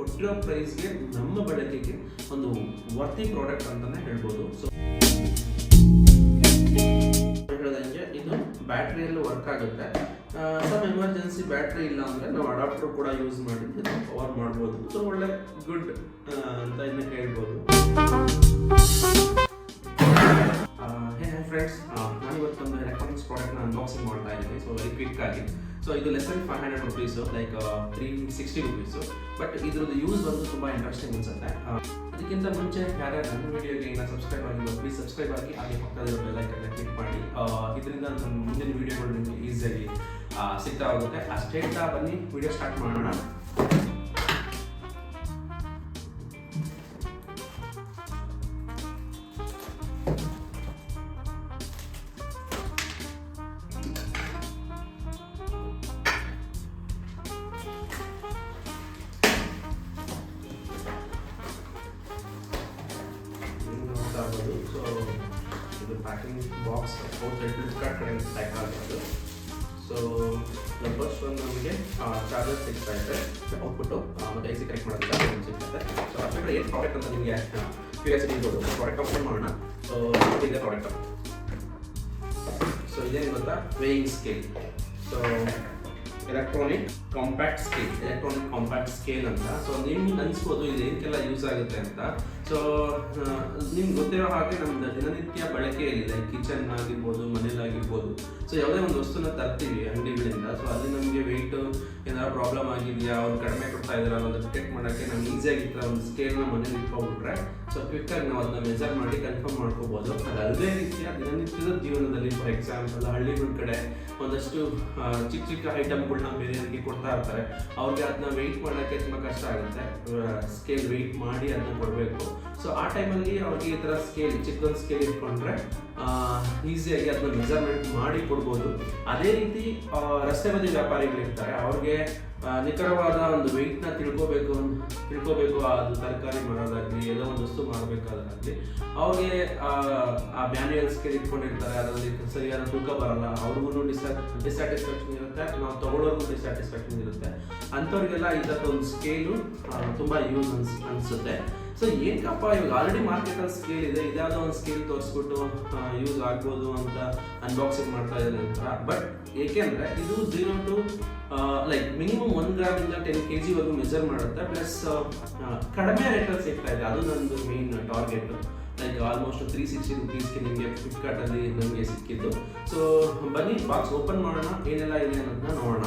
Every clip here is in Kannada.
ಕೊಟ್ಟಿರೋ ಪ್ರೈಸ್ಗೆ ನಮ್ಮ ಬಳಕೆಗೆ ಒಂದು ವರ್ತಿ ಪ್ರಾಡಕ್ಟ್ ಅಂತಲೇ ಹೇಳ್ಬೋದು. ಸೊ ಹೇಳ್ದಂಗೆ ಇದು ಬ್ಯಾಟ್ರಿಯಲ್ಲಿ ವರ್ಕ್ ಆಗುತ್ತೆ. ಸಮ್ ಎಮರ್ಜೆನ್ಸಿ ಬ್ಯಾಟ್ರಿ ಇಲ್ಲ ಅಂದರೆ ನಾವು ಅಡಾಪ್ಟರ್ ಕೂಡ ಯೂಸ್ ಮಾಡಿ ಪವರ್ ಮಾಡ್ಬೋದು. ಸೊ ಒಳ್ಳೆ ಗುಡ್ ಅಂತ ಇನ್ನು ಹೇಳ್ಬೋದು. ಹೇ ಫ್ರೆಂಡ್ಸ್ ನಾನು ಇವತ್ತೊಂದು ಎಲೆಕ್ಟ್ರಾನಿಕ್ಸ್ ಪ್ರಾಡಕ್ಟ್ನ ಅನ್ಬಾಕ್ಸಿಂಗ್ ಮಾಡ್ತಾ ಇದ್ದೀನಿ. ಸೊ ವೆರಿ ಕ್ವಿಕ್ ಆಗಿ. ಸೊ ಇದು less five hundred rupees like three sixty rupees but ಇದ್ರದ್ದು ಯೂಸ್ ಬಂದು ತುಂಬ ಇಂಟ್ರೆಸ್ಟಿಂಗ್ ಅನ್ಸುತ್ತೆ. ಅದಕ್ಕಿಂತ ಮುಂಚೆ ಯಾರ್ಯಾರು ನನ್ನ ವೀಡಿಯೋಗೆ ಇನ್ನು ಸಬ್ಸ್ಕ್ರೈಬ್ ಆಗಿಲ್ಲ ಪ್ಲೀಸ್ ಸಬ್ಸ್ಕ್ರೈಬ್ ಆಗಿ ಹಾಗೆ ಪಕ್ಕದಲ್ಲಿರೋ ಬೆಲ್ಲೈಕನ್ನ ಕ್ಲಿಕ್ ಮಾಡಿ. ಆ, ಇದರಿಂದ ನಮ್ಮ ಮುಂದಿನ ವಿಡಿಯೋಗಳು ನಿಮಗೆ ಈಸಿಯಾಗಿ ಸಿಗ್ತಾ ಹೋಗುತ್ತೆ. ಅಷ್ಟೇ ಬನ್ನಿ ವಿಡಿಯೋ ಸ್ಟಾರ್ಟ್ ಮಾಡೋಣ. ಇದು ಪ್ಯಾಕಿಂಗ್ ಬಾಕ್ಸ್ ಫ್ಲಿಪ್ಕಾರ್ಟ್ ಕಡೆಯಿಂದ ಪ್ಯಾಕ್ ಆಗಿರೋದು ಸೊ ಫಸ್ಟ್ ಒಂದು ನಮಗೆ ಚಾರ್ಜರ್ ಸಿಗ್ತಾ ಇದೆ. ಔಟ್ಪುಟ್ಟು ಮತ್ತು ಐ ಸಿ ಕನೆಕ್ಟ್ ಮಾಡೋದಕ್ಕೆ ಒಂದು ಸಿಗ್ತದೆ ಸೊ ಕಡೆ ಏನು ಪ್ರಾಡಕ್ಟ್ ಅಂತ ನಿಮಗೆ ಕ್ಯೂರಿಯಾಸಿಟಿ ಇರ್ಬೋದು. ಪ್ರಾಡಕ್ಟ್ ಓಪನ್ ಮಾಡೋಣ. ಸೊ ಇದೆ ಪ್ರಾಡಕ್ಟ್ ಸೊ ಇದೇನು ಗೊತ್ತಾ? Weighing scale so electronic compact scale electronic compact scale ಅಂತ. ಸೊ ನಿಮ್ಗೆ ಅನಿಸ್ಬೋದು ಇದು ಏನಕ್ಕೆಲ್ಲ ಯೂಸ್ ಆಗುತ್ತೆ ಅಂತ. ಸೊ ನಿಮ್ಗೆ ಗೊತ್ತಿರೋ ಹಾಗೆ ನಮ್ದು ದಿನನಿತ್ಯ ಬಳಕೆಯಲ್ಲಿ ಲೈಕ್ ಕಿಚನ್ ಆಗಿರ್ಬೋದು. ಮನೇಲಾಗಿರ್ಬೋದು ಸೊ ಯಾವುದೇ ಒಂದು ವಸ್ತುನ ತರ್ತೀವಿ ಅಂಗಡಿಗಳಿಂದ. ಸೊ ಅಲ್ಲಿ ನಮಗೆ ವೆಯ್ಟ್ ಏನಾದ್ರು ಪ್ರಾಬ್ಲಮ್ ಆಗಿದೆಯಾ, ಅವ್ರು ಕಡಿಮೆ ಕೊಡ್ತಾ ಇದ್ದಾರೆ ಅನ್ನೋದು ಡಿಟೆಕ್ಟ್ ಮಾಡೋಕ್ಕೆ ನಮ್ಗೆ ಈಸಿಯಾಗಿ ಒಂದು ಸ್ಕೇಲ್ನ ಮನೇಲಿ ಇಟ್ಕೊಂಡ್ಬಿಟ್ರೆ ಸೊ ಕ್ವಿಕ್ಕಾಗಿ ನಾವು ಅದನ್ನ ಮೆಜರ್ ಮಾಡಿ ಕನ್ಫರ್ಮ್ ಮಾಡ್ಕೋಬೋದು. ಅದಲ್ಲದೇ ಅದೇ ರೀತಿಯ ದಿನನಿತ್ಯದ ಜೀವನದಲ್ಲಿ ಫಾರ್ ಎಕ್ಸಾಂಪಲ್ ಹಳ್ಳಿಗಳ ಕಡೆ ಒಂದಷ್ಟು ಚಿಕ್ಕ ಚಿಕ್ಕ ಐಟಮ್ಗಳನ್ನ ಬೇರೆಯವರಿಗೆ ಕೊಡ್ತಾ ಇರ್ತಾರೆ. ಅವ್ರಿಗೆ ಅದನ್ನ ವೆಯ್ಟ್ ಮಾಡೋಕ್ಕೆ ತುಂಬ ಕಷ್ಟ ಆಗುತ್ತೆ. ಸ್ಕೇಲ್ ವೆಯ್ಟ್ ಮಾಡಿ ಅದನ್ನ ಕೊಡಬೇಕು. ಸೊ ಆ ಟೈಮಲ್ಲಿ ಅವ್ರಿಗೆ ಈ ಥರ ಸ್ಕೇಲ್ ಚಿಕ್ಕದೊಂದು ಸ್ಕೇಲ್ ಇಟ್ಕೊಂಡ್ರೆ ಈಸಿಯಾಗಿ ಅದನ್ನ ಮೆಜರ್ಮೆಂಟ್ ಮಾಡಿ ಕೊಡ್ಬೋದು. ಅದೇ ರೀತಿ ರಸ್ತೆ ಬದಿ ವ್ಯಾಪಾರಿಗಳಿರ್ತಾರೆ. ಅವ್ರಿಗೆ ನಿಖರವಾದ ಒಂದು ವೆಯ್ಟ್ನ ತಿಳ್ಕೋಬೇಕು ತಿಳ್ಕೋಬೇಕು. ಅದು ತರಕಾರಿ ಮಾಡೋದಾಗಲಿ ಎಲ್ಲೋ ಒಂದು ವಸ್ತು ಮಾಡಬೇಕಾದಾಗಲಿ. ಅವ್ರಿಗೆ ಆ, ಮ್ಯಾನ್ಯುಯಲ್ ಸ್ಕೇಲ್ ಇಟ್ಕೊಂಡಿರ್ತಾರೆ. ಅದರಲ್ಲಿ ಸರಿಯಾದ ತೂಕ ಬರಲ್ಲ. ಅವ್ರಿಗೂ ಡಿಸ್ಯಾ ಡಿಸ್ಸ್ಯಾಟಿಸ್ಫ್ಯಾಕ್ಷನ್ ಇರುತ್ತೆ. ನಾವು ತೊಗೊಳೋರ್ಗೂ ಡಿಸ್ಯಾಟಿಸ್ಫ್ಯಾಕ್ಷನ್ ಇರುತ್ತೆ. ಅಂಥವ್ರಿಗೆಲ್ಲ ಇದಕ್ಕೊಂದು ಸ್ಕೇಲು ತುಂಬ ಯೂಸ್ ಅನ್ಸ್ ಅನಿಸುತ್ತೆ. ಸೊ ಏನಕ್ಕಪ್ಪ ಇವಾಗ ಆಲ್ರೆಡಿ ಮಾರ್ಕೆಟಲ್ಲಿ ಸ್ಕೇಲ್ ಇದೆ. ಇದ್ಯಾವುದೋ ಒಂದು ಸ್ಕೇಲ್ ತೋರಿಸ್ಬಿಟ್ಟು ಯೂಸ್ ಆಗ್ಬೋದು ಅಂತ ಅನ್ಬಾಕ್ಸಿಂಗ್ ಮಾಡ್ತಾ ಇದ್ದಾರೆ ಅಂತ. ಬಟ್ ಏಕೆಂದರೆ ಇದು zero to like minimum one ಇಂದ ಟೆನ್ ಕೆ ಜಿವರೆಗೂ ಮೆಜರ್ ಮಾಡುತ್ತೆ. ಪ್ಲಸ್ ಕಡಿಮೆ ರೇಟಲ್ಲಿ ಸಿಗ್ತಾ ಇದೆ. ಅದು ನಂದು main target like almost three sixty ರುಪೀಸ್ಗೆ ನಿಮಗೆ ಫ್ಲಿಪ್ಕಾರ್ಟಲ್ಲಿ ನನಗೆ ಸಿಕ್ಕಿದ್ದು. ಸೊ ಬನ್ನಿ ಬಾಕ್ಸ್ ಓಪನ್ ಮಾಡೋಣ. ಏನೆಲ್ಲ ಇದೆ ಅನ್ನೋದನ್ನ ನೋಡೋಣ.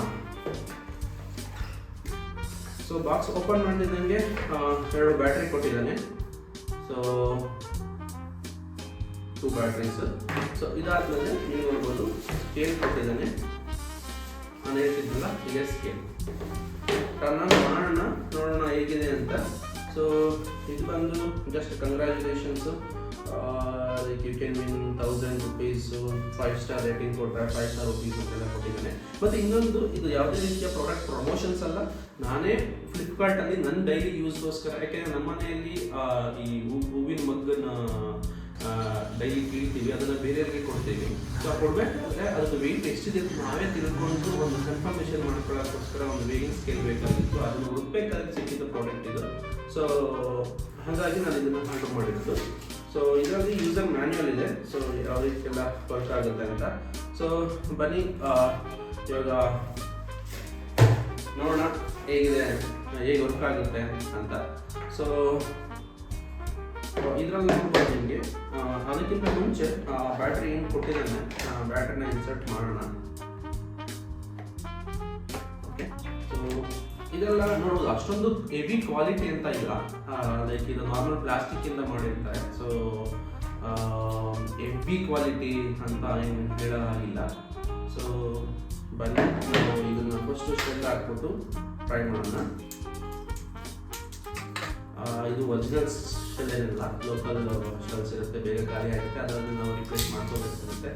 ಸೊ ಬಾಕ್ಸ್ ಓಪನ್ ಮಾಡಿದಂಗೆ ಎರಡು ಬ್ಯಾಟ್ರಿ ಕೊಟ್ಟಿದ್ದಾನೆ. ಸೊ ಟೂ ಬ್ಯಾಟ್ರೀಸ್ ಸೊ ಇದಾದ್ಮೇಲೆ ನೀವು ನೋಡ್ಬೋದು ಸ್ಕೇಲ್ ಕೊಟ್ಟಿದ್ದಾನೆ. ನಾನು ಹೇಳ್ತಿದ್ದಲ್ಲ, ಇದೆ ಸ್ಕೇಲ್ ಟರ್ನ್ ಆನ್ ಮಾಡೋಣ, ನೋಡೋಣ ಹೇಗಿದೆ ಅಂತ. ಸೊ ಇದು ಬಂದು just congratulations like you can win thousand rupees five star rating ಕೊಟ್ಟರೆ ಫೈವ್ ಸ್ಟಾರ್ ರುಪೀಸ್ ಅಂತೆಲ್ಲ ಕೊಟ್ಟಿದ್ದಾನೆ. ಮತ್ತು ಇನ್ನೊಂದು, ಇದು ಯಾವುದೇ ರೀತಿಯ ಪ್ರಾಡಕ್ಟ್ ಪ್ರಮೋಷನ್ಸ್ ಅಲ್ಲ, ನಾನೇ ಫ್ಲಿಪ್ಕಾರ್ಟಲ್ಲಿ ನನ್ನ ಡೈಲಿ ಯೂಸ್ಗೋಸ್ಕರ ಯಾಕೆಂದರೆ ನಮ್ಮ ಮನೆಯಲ್ಲಿ ಈ ಹೂವಿನ ಮಗ್ಗನ್ನ ಡೈಲಿ ಕೀಳ್ತೀವಿ, ಅದನ್ನು ಬೇರೆಯವ್ರಿಗೆ ಕೊಡ್ತೀವಿ. ಸೊ ಕೊಡಬೇಕಾದ್ರೆ ಅದ್ರ ವೆಯ್ಟ್ ಎಷ್ಟಿದೆ ನಾವೇ ತಿಳ್ಕೊಂಡು ಒಂದು ಕನ್ಫರ್ಮೇಷನ್ ಮಾಡ್ಕೊಳ್ಳೋಕ್ಕೋಸ್ಕರ ಒಂದು ವೇಗಿಂಗ್ ಸ್ಕೇಲ್ ಬೇಕಾಗಿತ್ತು. ಅದನ್ನು ಹುಡುಕ್ಬೇಕಾದ್ರೆ ಸಿಕ್ಕಿದ್ದ ಪ್ರಾಡಕ್ಟ್ ಇದು. ಸೊ ಹಾಗಾಗಿ ನಾನು ಇದನ್ನು ಆರ್ಡರ್ ಮಾಡಿದ್ದು ಸೊ ಇದರಲ್ಲಿ ಯೂಸರ್ ಮ್ಯಾನ್ಯಲ್ ಇದೆ. ಸೊ ಯಾವ ರೀತಿಯೆಲ್ಲ ವರ್ಕ್ ಆಗುತ್ತೆ ಅಂತ. ಸೊ ಬನ್ನಿ ಇವಾಗ ನೋಡೋಣ ಹೇಗಿದೆ, ಹೇಗೆ ವರ್ಕ್ ಆಗುತ್ತೆ ಅಂತ. ಸೊ ಇದರಲ್ಲಿ ನೋಡ್ಬೋದು ನಿಮಗೆ ಅದಕ್ಕಿಂತ ಮುಂಚೆ ಬ್ಯಾಟ್ರಿ ಏನು ಕೊಟ್ಟಿದ್ದಾನೆ ಬ್ಯಾಟ್ರಿನ ಇನ್ಸರ್ಟ್ ಮಾಡೋಣ. ಇದೆಲ್ಲ ನೋಡೋದು ಅಷ್ಟೊಂದು ಹೆವಿ ಕ್ವಾಲಿಟಿ ಅಂತ ಇಲ್ಲ. ಲೈಕ್ ಇದು ನಾರ್ಮಲ್ ಪ್ಲಾಸ್ಟಿಕ್ ಇಂದ ಮಾಡಿರ್ತಾರೆ. ಸೊ ಹೆವಿ ಕ್ವಾಲಿಟಿ ಅಂತ ಏನು ಹೇಳೋದಾಗಿಲ್ಲ ಸೊ ಬನ್ನಿ, ನಾವು ಇದನ್ನು ಫಸ್ಟ್ ಸ್ಟೆಲ್ ಹಾಕ್ಬಿಟ್ಟು ಟ್ರೈ ಮಾಡೋಣ. ಇದು ಒರಿಜಿನಲ್ ಶೆಲ್ ಏನಿಲ್ಲ. ಲೋಕಲ್ ಶೆಲ್ಸ್ ಇರುತ್ತೆ ಬೇಗ ಖಾಲಿ ಆಗುತ್ತೆ, ಅದನ್ನು ನಾವು ರಿಪ್ಲೇಸ್ ಮಾಡ್ಕೋಬೇಕಾಗುತ್ತೆ.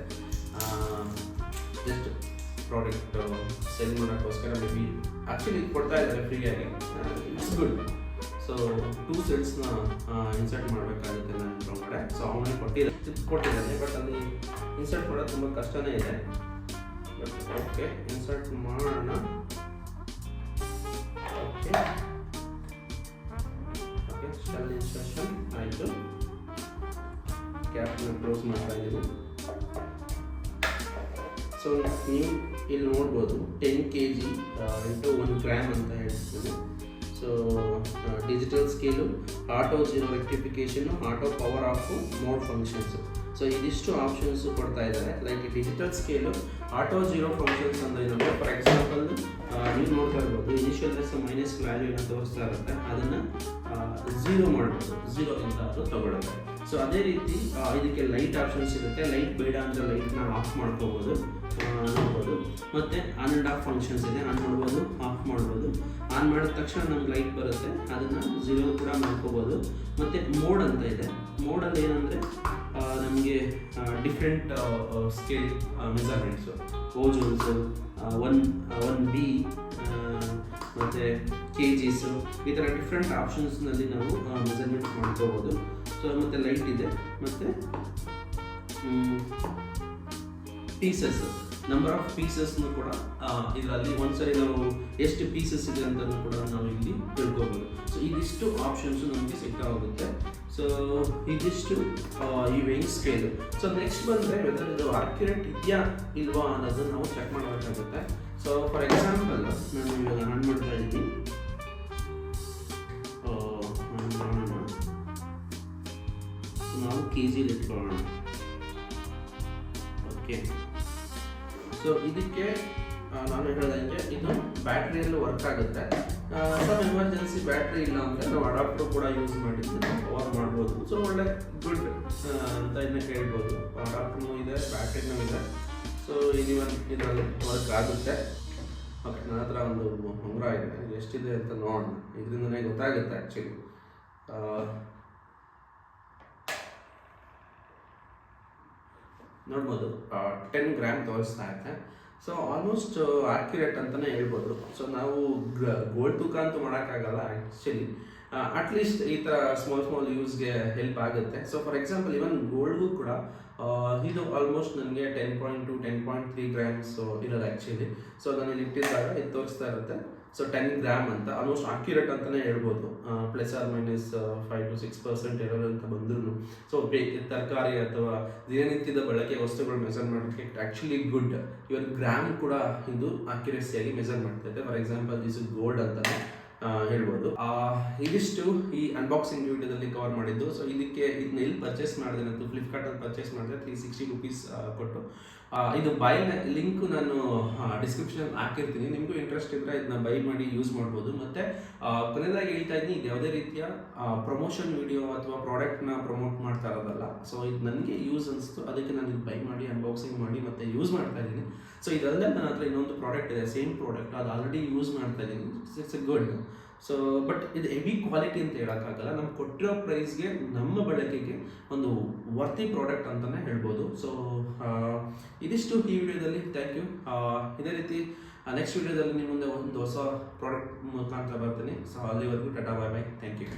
ಪ್ರಾಡಕ್ಟ್ ಸೆಲ್ ಮಾಡೋಕ್ಕೋಸ್ಕರ ಮೇ ಬಿ ಆ್ಯಕ್ಚುಲಿ ಕೊಡ್ತಾ ಇದ್ದಾರೆ ಫ್ರೀಯಾಗಿ ಇಟ್ಸ್ ಗುಡ್ ಸೊ ಟೂ ಸೆಟ್ಸ್ನ ಇನ್ಸರ್ಟ್ ಮಾಡಬೇಕಾಗುತ್ತೆ ನನ್ನ ಕಡೆ ಸೊ ಅವನೇ ಕೊಟ್ಟಿದ್ದ ಕೊಟ್ಟಿದ್ದಾನೆ ಬಟ್ ಅಲ್ಲಿ ಇನ್ಸರ್ಟ್ ಮಾಡೋದು ತುಂಬ ಕಷ್ಟನೇ ಇದೆ. ಬಟ್ ಓಕೆ ಇನ್ಸರ್ಟ್ ಮಾಡೋಣ. ಓಕೆ ಅಲ್ಲಿ ಇನ್ಸ್ಟ್ರಕ್ಷನ್ ಆಯಿತು. ಕ್ಯಾಬ್ನ ಕ್ಲೋಸ್ ಮಾಡ್ತಾ ಇದ್ದೀನಿ. ಸೊ ನೀವು ಇಲ್ಲಿ ನೋಡ್ಬೋದು ten K G into one gram ಅಂತ ಹೇಳ್ತೀವಿ so digital scale auto zero rectification auto power off mode functions so ಇದಿಷ್ಟು ಆಪ್ಷನ್ಸು ಕೊಡ್ತಾ ಇದ್ದಾರೆ. Like digital scale auto zero functions ಅಂದ್ರೆ ಇನಿಷಿಯಲ್ ಮೈನಸ್ ವ್ಯಾಲ್ಯೂ ಏನೋ ತೋರಿಸ್ತಾ ಇರುತ್ತೆ. ಅದನ್ನ ಝೀರೋ ಮಾಡ್ಬೋದು. ಝೀರೋ ಅಂತ ಅದು ತಗೊಳುತ್ತೆ. ಸೊ ಅದೇ ರೀತಿ ಇದಕ್ಕೆ ಲೈಟ್ ಆಪ್ಷನ್ಸ್ ಇರುತ್ತೆ ಲೈಟ್ ಬೇಡ ಅಂದರೆ ಲೈಟ್ನ ಆಫ್ ಮಾಡ್ಕೋಬೋದು. ನೋಡ್ಬೋದು. ಮತ್ತೆ ಆನ್ ಅಂಡ್ ಆಫ್ ಫಂಕ್ಷನ್ಸ್ ಇದೆ. ಆನ್ ಮಾಡ್ಬೋದು ಆಫ್ ಮಾಡ್ಬೋದು. ಆನ್ ಮಾಡಿದ ತಕ್ಷಣ ನಮ್ಗೆ ಲೈಟ್ ಬರುತ್ತೆ. ಅದನ್ನು ಝೀರೋ ಕೂಡ ಮಾಡ್ಕೋಬೋದು. ಮತ್ತೆ ಮೋಡ್ ಅಂತ ಇದೆ. ಮೋಡಲ್ಲಿ ಏನಂದರೆ ನಮಗೆ different scale measurements ounces one one B ಮತ್ತು ಕೆ ಜಿಸು ಈ ಥರ ಡಿಫ್ರೆಂಟ್ ಆಪ್ಷನ್ಸ್ನಲ್ಲಿ ನಾವು ಮೆಸರ್ಮೆಂಟ್ ಮಾಡ್ಕೋಬೋದು. ಸೊ ಮತ್ತು ಲೈಟ್ ಇದೆ, ಮತ್ತು ಪೀಸಸ್ ನಂಬರ್ ಆಫ್ ಪೀಸಸ್ನು ಕೂಡ ಇದರಲ್ಲಿ ಒಂದ್ಸರಿ ನಾವು ಎಷ್ಟು ಪೀಸಸ್ ಇದೆ ಅಂತಲೂ ಕೂಡ ನಾವು ಇಲ್ಲಿ ತಿಳ್ಕೊಬೋದು. ಸೊ ಇದಿಷ್ಟು ಆಪ್ಷನ್ಸು ನಮಗೆ ಸಿಗ್ತಾ ಹೋಗುತ್ತೆ. ಸೊ ಇದಿಷ್ಟು ಈ ವೇಯಿಂಗ್ ಸ್ಕೇಲು ಸೊ ನೆಕ್ಸ್ಟ್ ಬಂದರೆ ವೆದರ್ ಇದು ಅಕ್ಯುರೇಟ್ ಇದೆಯಾ ಇಲ್ವಾ ಅನ್ನೋದನ್ನು ನಾವು ಚೆಕ್ ಮಾಡಬೇಕಾಗುತ್ತೆ. ಸೊ ಫಾರ್ ಎಕ್ಸಾಂಪಲ್ ನಾನು ಇವಾಗ ರನ್ ಮಾಡ್ತಾ ಇದ್ದೀನಿ. ನಾವು ಕೆ ಜಿಲಿ ಇಟ್ಕೊಳ್ಳೋಣ. ಓಕೆ ಸೊ ಇದಕ್ಕೆ ನಾನು ಹೇಳಿದಂಗೆ, ಇದು ಬ್ಯಾಟ್ರಿಯಲ್ಲಿ ವರ್ಕ್ ಆಗುತ್ತೆ. ಸಮ್ ಎಮರ್ಜೆನ್ಸಿ ಬ್ಯಾಟ್ರಿ ಇಲ್ಲ ಅಂದರೆ ನಾವು ಅಡಾಪ್ಟರ್ ಕೂಡ ಯೂಸ್ ಮಾಡಿದ್ದು ಪವರ್ ಮಾಡ್ಬೋದು. ಸೊ ಒಳ್ಳೆ ಗುಡ್ ಅಂತ ಇದನ್ನ ಕೇಳ್ಬೋದು. ಅಡಾಪ್ಟರ್ನೂ ಇದೆ ಬ್ಯಾಟ್ರಿನೂ ಇದೆ. ಸೊ ಇದೀವನ್ ಇದರಲ್ಲಿ ವರ್ಕ್ ಆಗುತ್ತೆ. ಓಕೆ ನನ್ನ ಹತ್ರ ಒಂದು ಉಂಗುರ ಇದೆ. ಎಷ್ಟಿದೆ ಅಂತ ನೋಡೋಣ. ಇದರಿಂದನೇ ಗೊತ್ತಾಗುತ್ತೆ ಆ್ಯಕ್ಚುಲಿ ನೋಡ್ಬೋದು. ಟೆನ್ ಗ್ರಾಮ್ ತೋರಿಸ್ತಾ ಇದೆ ಸೊ ಆಲ್ಮೋಸ್ಟ್ ಆಕ್ಯುರೇಟ್ ಅಂತಲೇ ಹೇಳ್ಬೋದು. ಸೊ ನಾವು ಗೋಲ್ಡ್ ತೂಕ ಅಂತೂ ಮಾಡೋಕ್ಕಾಗಲ್ಲ ಆ್ಯಕ್ಚುಲಿ ಅಟ್ಲೀಸ್ಟ್ ಈ ಥರ ಸ್ಮಾಲ್ ಸ್ಮಾಲ್ ಯೂಸ್ಗೆ ಹೆಲ್ಪ್ ಆಗುತ್ತೆ. ಸೊ ಫಾರ್ ಎಕ್ಸಾಂಪಲ್ ಇವನ್ ಗೋಲ್ಡ್ಗೂ ಕೂಡ ಆ, ಇದು ಆಲ್ಮೋಸ್ಟ್ ನನಗೆ ten point two ten point three grams ಇರೋದು ಆ್ಯಕ್ಚುಲಿ ಸೊ ಅದನ್ನು ಇಟ್ಟಿದ್ದಾಗ ಇದು ತೋರಿಸ್ತಾ ಇರುತ್ತೆ. ಸೊ ಟೆನ್ ಗ್ರಾಮ್ ಅಂತ ಆಲ್ಮೋಸ್ಟ್ ಅಕ್ಯುರೇಟ್ ಅಂತಲೇ ಹೇಳ್ಬೋದು. Plus or minus five to six percent error ಅಂತ ಬಂದ್ರು ಸೊ ತರಕಾರಿ ಅಥವಾ ದಿನನಿತ್ಯದ ಬಳಕೆ ವಸ್ತುಗಳು ಮೆಸರ್ ಮಾಡೋಕ್ಕೆ ಆ್ಯಕ್ಚುಲಿ ಗುಡ್ ಇವನ್ ಗ್ರಾಮ್ ಕೂಡ ಇದು ಅಕ್ಯುರೇಸಿಯಾಗಿ ಮೆಸರ್ ಮಾಡ್ತೈತೆ ಫಾರ್ ಎಕ್ಸಾಂಪಲ್ ದಿಸ್ ಗೋಲ್ಡ್ ಅಂತಾನೆ. ಹೇಳ್ಬೋದು. ಇದಿಷ್ಟು ಈ ಅನ್ಬಾಕ್ಸಿಂಗ್ ವಿಡಿಯೋದಲ್ಲಿ ಕವರ್ ಮಾಡಿದ್ದು. ಸೊ ಇದಕ್ಕೆ ಇದನ್ನ ಎಲ್ಲಿ ಪರ್ಚೇಸ್ ಮಾಡಿದೆ ನಾನು ಫ್ಲಿಪ್ಕಾರ್ಟಲ್ಲಿ ಪರ್ಚೇಸ್ ಮಾಡಿದೆ ತ್ರೀ ಸಿಕ್ಸ್ಟಿ ರುಪೀಸ್ ಕೊಟ್ಟು. ಇದು ಬೈ ಲಿಂಕ್ ನಾನು ಡಿಸ್ಕ್ರಿಪ್ಷನ್ ಹಾಕಿರ್ತೀನಿ. ನಿಮಗೂ ಇಂಟ್ರೆಸ್ಟ್ ಇದ್ದರೆ ಇದನ್ನ ಬೈ ಮಾಡಿ ಯೂಸ್ ಮಾಡ್ಬೋದು. ಮತ್ತು ಕೊನೆಯದಾಗಿ ಹೇಳ್ತಾ ಇದ್ದೀನಿ, ಇದು ಯಾವುದೇ ರೀತಿಯ ಪ್ರಮೋಷನ್ ವಿಡಿಯೋ ಅಥವಾ ಪ್ರಾಡಕ್ಟ್ನ ಪ್ರಮೋಟ್ ಮಾಡ್ತಾ ಇರೋದಲ್ಲ. ಸೊ ಇದು ನನಗೆ ಯೂಸ್ ಅನಿಸ್ತು. ಅದಕ್ಕೆ ನಾನು ಇದು ಬೈ ಮಾಡಿ ಅನ್ಬಾಕ್ಸಿಂಗ್ ಮಾಡಿ ಮತ್ತು ಯೂಸ್ ಮಾಡ್ತಾ ಇದ್ದೀನಿ. ಸೊ ಇದಲ್ಲದೆ ನನ್ನ ಹತ್ರ ಇನ್ನೊಂದು ಪ್ರಾಡಕ್ಟ್ ಇದೆ ಸೇಮ್ ಪ್ರಾಡಕ್ಟ್ ಅದು ಆಲ್ರೆಡಿ ಯೂಸ್ ಮಾಡ್ತಾ ಇದ್ದೀನಿ. It's a good so but ಇದು ಹೆವಿ ಕ್ವಾಲಿಟಿ ಅಂತ ಹೇಳೋಕ್ಕಾಗಲ್ಲ. ನಮ್ಮ ಕೊಟ್ಟಿರೋ ಪ್ರೈಸ್ಗೆ ನಮ್ಮ ಬಳಕೆಗೆ ಒಂದು ವರ್ತಿ ಪ್ರಾಡಕ್ಟ್ ಅಂತಲೇ ಹೇಳ್ಬೋದು. ಸೊ ಇದಿಷ್ಟು ಈ ವಿಡಿಯೋದಲ್ಲಿ. ಥ್ಯಾಂಕ್ ಯು ಇದೇ ರೀತಿ ನೆಕ್ಸ್ಟ್ ವಿಡಿಯೋದಲ್ಲಿ ನಿಮ್ಮ ಮುಂದೆ ಒಂದು ಹೊಸ ಪ್ರಾಡಕ್ಟ್ ಮುಖಾಂತರ ಬರ್ತೀನಿ. ಸೊ ಅಲ್ಲಿವರೆಗೂ tata bye bye thank you